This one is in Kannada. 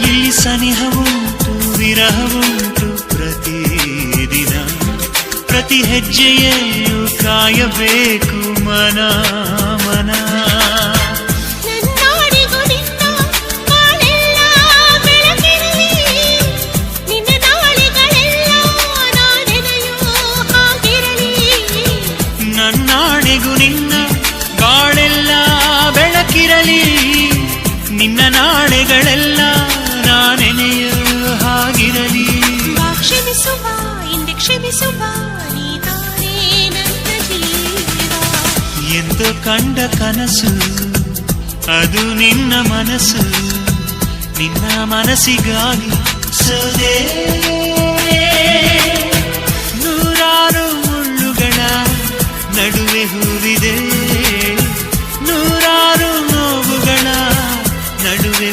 ಇಲ್ಲಿ ಸನಿಹವುಂಟು ವಿರಹವುಂಟು ಪ್ರತಿದಿನ ಪ್ರತಿ ಹೆಜ್ಜೆಯಲ್ಲೂ ಕಾಯಬೇಕು ಮನ ಮನ. ನನ್ನಾಣೆಗೂ ನಿನ್ನ ಬಾಳೆಲ್ಲ ಬೆಳಕಿರಲಿ. ನಿನ್ನ ನಾಳೆಗಳೆಲ್ಲ ಕ್ಷಮಿಸುವ, ಇಂದೆ ಜೀವ. ಎಂದು ಕಂಡ ಕನಸು, ಅದು ನಿನ್ನ ಮನಸ್ಸು ನಿನ್ನ ಮನಸ್ಸಿಗಾಗಿ ಸದೇ ನೂರಾರು ಮುಳ್ಳುಗಳ ನಡುವೆ ಹೂವಿದೆ. ನೂರಾರು ನೋವುಗಳ ನಡುವೆ